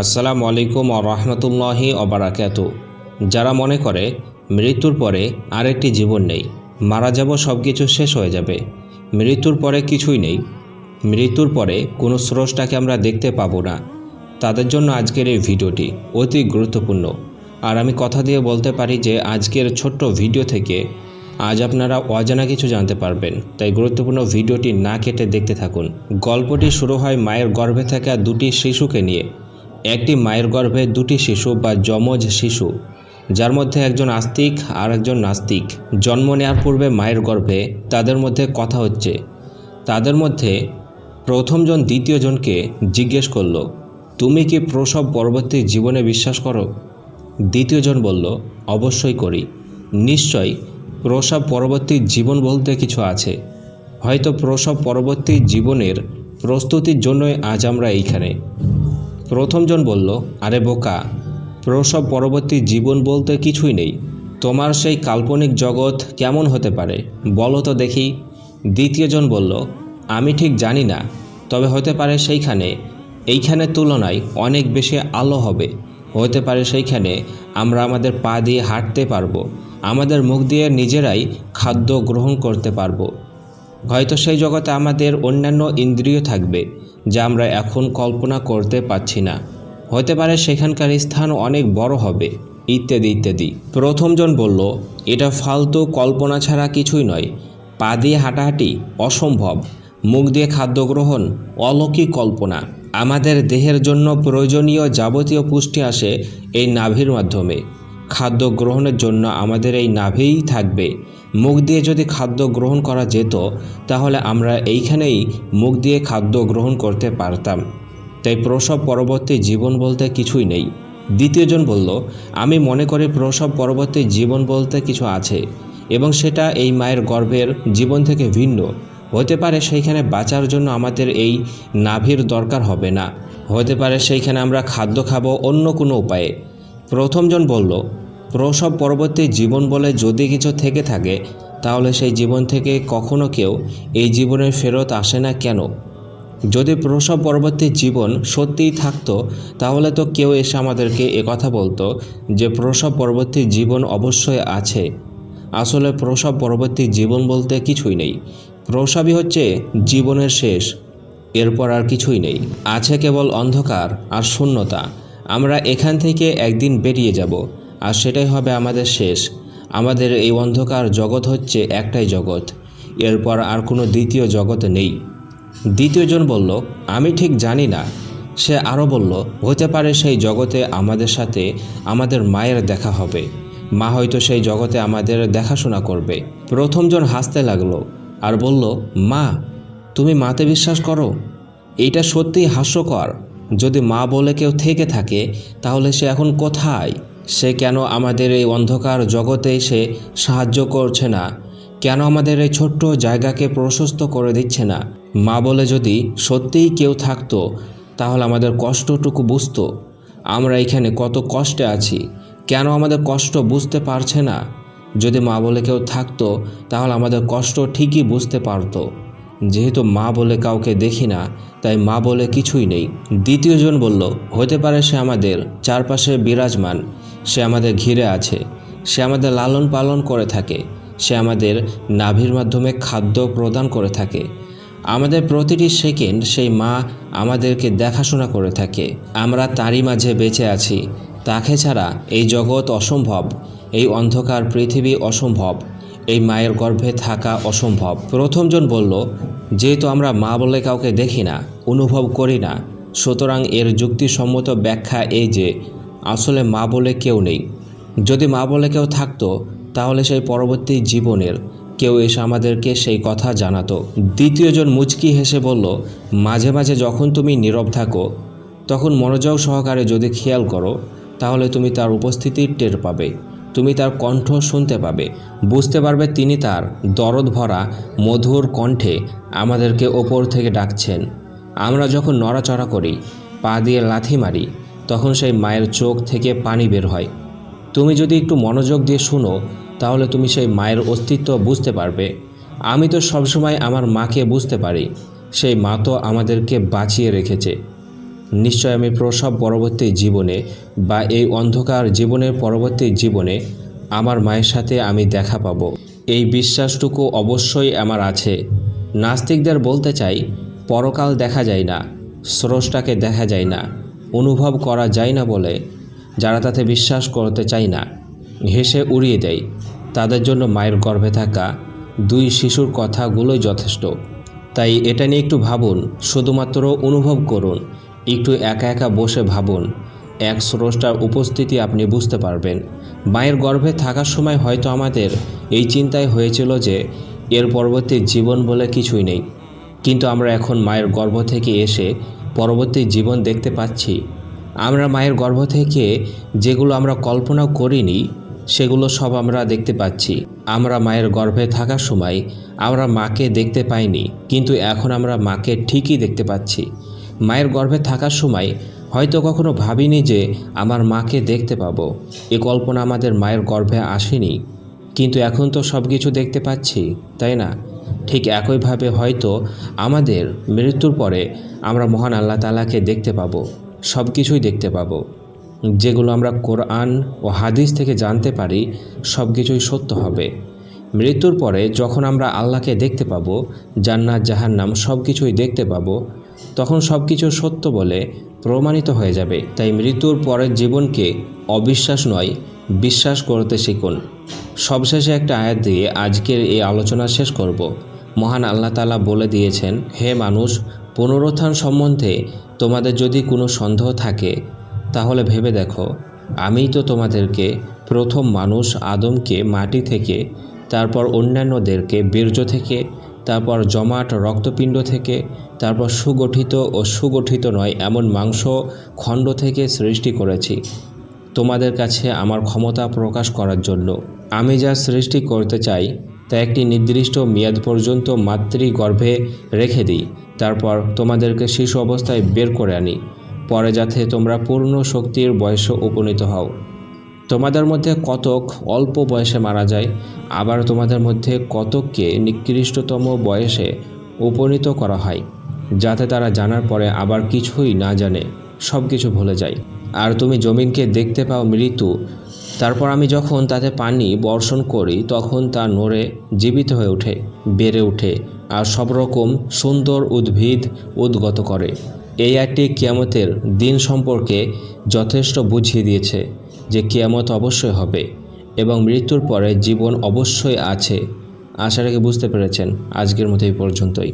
আসসালামু আলাইকুম রহমতুল্লাহি অবরাকাত যারা মনে করে, মৃত্যুর পরে আরেকটি জীবন নেই, মারা যাব সব কিছু শেষ হয়ে যাবে। মৃত্যুর পরে কিছুই নেই। মৃত্যুর পরে কোনো স্রষ্টাকে আমরা দেখতে পাবো না। তাদের জন্য আজকের এই ভিডিওটি অতি গুরুত্বপূর্ণ। আর আমি কথা দিয়ে বলতে পারি যে, আজকের ছোট্ট ভিডিও থেকে আজ আপনারা অজানা কিছু জানতে পারবেন। তাই গুরুত্বপূর্ণ ভিডিওটি না কেটে দেখতে থাকুন। গল্পটি শুরু হয় মায়ের গর্ভে থাকা দুটি শিশুকে নিয়ে। একটি মায়ের গর্ভে দুটি শিশু বা যমজ শিশু, যার মধ্যে একজন আস্তিক আর একজন নাস্তিক। জন্ম নেওয়ার পূর্বে মায়ের গর্ভে তাদের মধ্যে কথা হচ্ছে। তাদের মধ্যে প্রথমজন দ্বিতীয়জনকে জিজ্ঞেস করল, তুমি কি প্রসব পরবর্তী জীবনে বিশ্বাস করো? দ্বিতীয়জন বলল, অবশ্যই করি। নিশ্চয়, প্রসব পরবর্তী জীবন বলতে কিছু আছে। হয়তো প্রসব পরবর্তী জীবনের প্রস্তুতির জন্যই আজ আমরা এইখানে। প্রথমজন বলল, আরে বোকা, প্রসব পরবর্তী জীবন বলতে কিছুই নেই। তোমার সেই কাল্পনিক জগৎ কেমন হতে পারে? বলো তো দেখি। দ্বিতীয়জন বলল, আমি ঠিক জানি না, তবে হতে পারে সেইখানে। এইখানের তুলনায় অনেক বেশি আলো হবে। হতে পারে সেইখানে আমরা আমাদের পা দিয়ে হাঁটতে পারব। আমাদের মুখ দিয়ে নিজেরাই খাদ্য গ্রহণ করতে পারব। হয়তো সেই জগতে আমাদের অন্যান্য ইন্দ্রিয় থাকবে, যা আমরা এখন কল্পনা করতে পারছি না। হতে পারে সেখানকার স্থান অনেক বড় হবে, ইত্যাদি ইত্যাদি। প্রথমজন বলল, এটা ফালতু কল্পনা ছাড়া কিছুই নয়। পা দিয়ে হাঁটাহাঁটি অসম্ভব। মুখ দিয়ে খাদ্য গ্রহণ অলৌকিক কল্পনা। আমাদের দেহের জন্য প্রয়োজনীয় যাবতীয় পুষ্টি আসে এই নাভির মাধ্যমে। খাদ্য গ্রহণের জন্য আমাদের এই নাভেই থাকবে। মুখ দিয়ে যদি খাদ্য গ্রহণ করা যেত, তাহলে আমরা এইখানেই মুখ দিয়ে খাদ্য গ্রহণ করতে পারতাম। তাই প্রসব পরবর্তী জীবন বলতে কিছুই নেই। দ্বিতীয়জন বলল, আমি মনে করি প্রসব পরবর্তী জীবন বলতে কিছু আছে, এবং সেটা এই মায়ের গর্ভের জীবন থেকে ভিন্ন। হতে পারে সেইখানে বাঁচার জন্য আমাদের এই নাভির দরকার হবে না। হতে পারে সেইখানে আমরা খাদ্য খাব অন্য কোনো উপায়ে। প্রথমজন বলল প্রসব পরবর্তী জীবন বলে যদি কিছু থেকে থাকে, তাহলে সেই জীবন থেকে কখনো কেউ এই জীবনে ফেরত আসে না কেন? যদি প্রসব পরবর্তী জীবন সত্যিই থাকতো, তাহলে তো কেউ এসে আমাদেরকে কথা বলতো যে প্রসব পরবর্তী জীবন অবশ্যই আছে। আসলে প্রসব পরবর্তী জীবন বলতে কিছুই নেই। প্রসবই হচ্ছে জীবনের শেষ। এরপর আর কিছুই নেই। আছে কেবল অন্ধকার আর শূন্যতা। আমরা এখান থেকে একদিন বেরিয়ে যাব। আর সেটাই হবে আমাদের শেষ। আমাদের এই অন্ধকার জগৎ হচ্ছে একটাই জগৎ। এরপর আর কোনো দ্বিতীয় জগৎ নেই। দ্বিতীয়জন বলল, আমি ঠিক জানি না। সে আরও বলল, হতে পারে সেই জগতে আমাদের সাথে আমাদের মায়ের দেখা হবে। মা হয়তো সেই জগতে আমাদের দেখাশোনা করবে। প্রথমজন হাসতে লাগল আর বলল, মা, তুমি মাতে বিশ্বাস করো? এটা সত্যিই হাস্যকর। যদি মা বলে কেউ থেকে থাকে, তাহলে সে এখন কোথায়? সে কেন আমাদের এই অন্ধকার জগতে সে সাহায্য করছে না? কেন আমাদের এই ছোট্ট জায়গাকে প্রশস্ত করে দিচ্ছে না? মা বলে যদি সত্যিই কেউ থাকতো, তাহলে আমাদের কষ্টটুকু বুঝতো। আমরা এখানে কত কষ্টে আছি। কেন আমাদের কষ্ট বুঝতে পারছে না? যদি মা বলে কেউ থাকতো, তাহলে আমাদের কষ্ট ঠিকই বুঝতে পারতো। যেহেতু মা বলে কাউকে দেখি না, তাই মা বলে কিছুই নেই। দ্বিতীয়জন বলল, হতে পারে সে আমাদের চারপাশে বিরাজমান। সে আমাদের ঘিরে আছে। সে আমাদের লালন পালন করে থাকে। সে আমাদের নাভির মাধ্যমে খাদ্য প্রদান করে থাকে। আমাদের প্রতিটি সেকেন্ড সেই মা আমাদেরকে দেখাশোনা করে থাকে। আমরা তারই মাঝে বেঁচে আছি। তাকে ছাড়া এই জগৎ অসম্ভব। এই অন্ধকার পৃথিবী অসম্ভব। এই মায়ের গর্ভে থাকা অসম্ভব। প্রথমজন বলল, যেহেতু আমরা মা বলে কাউকে দেখি না, অনুভব করি না, সুতরাং এর যুক্তিসম্মত ব্যাখ্যা এই যে আসলে মা বলে কেউ নেই। যদি মা বলে কেউ থাকতো, তাহলে সেই পরবর্তী জীবনের কেউ এসে আমাদেরকে সেই কথা জানাতো। দ্বিতীয়জন মুচকি হেসে বলল, মাঝে মাঝে যখন তুমি নীরব থাকো, তখন মনোযোগ সহকারে যদি খেয়াল করো, তাহলে তুমি তার উপস্থিতি টের পাবে। তুমি তার কণ্ঠ শুনতে পাবে। বুঝতে পারবে তিনি তার দরদ ভরা, মধুর কণ্ঠে আমাদেরকে ওপর থেকে ডাকছেন। আমরা যখন নড়াচড়া করি, পা দিয়ে লাথি মারি তখন সেই মায়ের চোখ থেকে পানি বের হয়। তুমি যদি একটু মনোযোগ দিয়ে শুনো, তাহলে তুমি সেই মায়ের অস্তিত্ব বুঝতে পারবে। আমি তো সবসময় আমার মাকে বুঝতে পারি। সেই মা তো আমাদেরকে বাঁচিয়ে রেখেছে। নিশ্চয় আমি প্রসব পরবর্তী জীবনে বা এই অন্ধকার জীবনের পরবর্তী জীবনে আমার মায়ের সাথে আমি দেখা পাবো। এই বিশ্বাসটুকু অবশ্যই আমার আছে। নাস্তিকদের বলতে চাই, পরকাল দেখা যায় না, স্রষ্টাকে দেখা যায় না। অনুভব করা যায় না বলে যারা তাতে বিশ্বাস করতে চায় না, হেসে উড়িয়ে দেয়। তাদের জন্য মায়ের গর্ভে থাকা দুই শিশুর কথাগুলোই যথেষ্ট। তাই এটা নিয়ে একটু ভাবুন, শুধুমাত্র অনুভব করুন, একটু একা একা বসে ভাবুন, এক স্রষ্টার উপস্থিতি আপনি বুঝতে পারবেন। মায়ের গর্ভে থাকার সময় হয়তো আমাদের এই চিন্তায় হয়েছিল যে এর পরবর্তী জীবন বলে কিছুই নেই। কিন্তু আমরা এখন মায়ের গর্ভ থেকে এসে পরবর্তী জীবন দেখতে পাচ্ছি। আমরা মায়ের গর্ভ থেকে যেগুলো আমরা কল্পনাও করিনি, সেগুলো সব আমরা দেখতে পাচ্ছি। আমরা মায়ের গর্ভে থাকার সময় আমরা মাকে দেখতে পাইনি, কিন্তু এখন আমরা মাকে ঠিকই দেখতে পাচ্ছি। মায়ের গর্ভে থাকার সময় হয়তো কখনো ভাবিনি যে আমার মাকে দেখতে পাবো। এ কল্পনা আমাদের মায়ের গর্ভে আসেনি, কিন্তু এখন তো সব কিছু দেখতে পাচ্ছি, তাই না? ঠিক একইভাবে হয়তো আমাদের মৃত্যুর পরে আমরা মহান আল্লাহ তালাকে দেখতে পাবো সব কিছুই দেখতে পাবো। যেগুলো আমরা কোরআন ও হাদিস থেকে জানতে পারি সব কিছুই সত্য হবে। মৃত্যুর পরে যখন আমরা আল্লাহকে দেখতে পাবো, জান্নাত, জাহান্নাম সব কিছুই দেখতে পাবো, তখন সব কিছু সত্য বলে প্রমাণিত হয়ে যাবে। তাই মৃত্যুর পরের জীবনকে অবিশ্বাস নয়, বিশ্বাস করতে শিখুন। সবশেষে একটা আয়াত দিয়ে আজকের এই আলোচনা শেষ করব। মহান আল্লাহ তালা বলে দিয়েছেন, হে মানুষ, পুনরুত্থান সম্বন্ধে তোমাদের যদি কোনো সন্দেহ থাকে, তাহলে ভেবে দেখো, আমিই তো তোমাদেরকে প্রথম মানুষ আদমকে মাটি থেকে, তারপর অন্যান্যদেরকে বীর্য থেকে, তারপর জমাট, রক্তপিণ্ড থেকে, তারপর সুগঠিত ও সুগঠিত নয়, এমন মাংস খণ্ড থেকে সৃষ্টি করেছি তোমাদের কাছে আমার ক্ষমতা প্রকাশ করার জন্য। আমি যা সৃষ্টি করতে চাই, তা একটি নির্দিষ্ট মেয়াদ পর্যন্ত মাতৃগর্ভে রেখে দিই, তারপর তোমাদেরকে শিশু অবস্থায় বের করে আনি। পরে যাতে তোমরা পূর্ণ শক্তির বয়সে উপনীত হও। তোমাদের মধ্যে কতক অল্প বয়সে মারা যায়, আবার তোমাদের মধ্যে কতককে নিকৃষ্টতম বয়সে উপনীত করা হয়, যাতে তারা জানার পরে আবার কিছুই না জানে সব কিছু ভুলে যায়। আর তুমি জমিনকে দেখতে পাও মৃত্যু। তারপর আমি যখন তাতে পানি বর্ষণ করি, তখন তা নড়ে, জীবিত হয়ে ওঠে, বেড়ে ওঠে, আর সব রকম সুন্দর উদ্ভিদ উদ্গত করে। এই একটি কিয়ামতের দিন সম্পর্কে যথেষ্ট বুঝিয়ে দিয়েছে যে কিয়ামত অবশ্যই হবে এবং মৃত্যুর পরে জীবন অবশ্যই আছে। আশা রেখে বুঝতে পেরেছেন। আজকের মতো এই পর্যন্তই।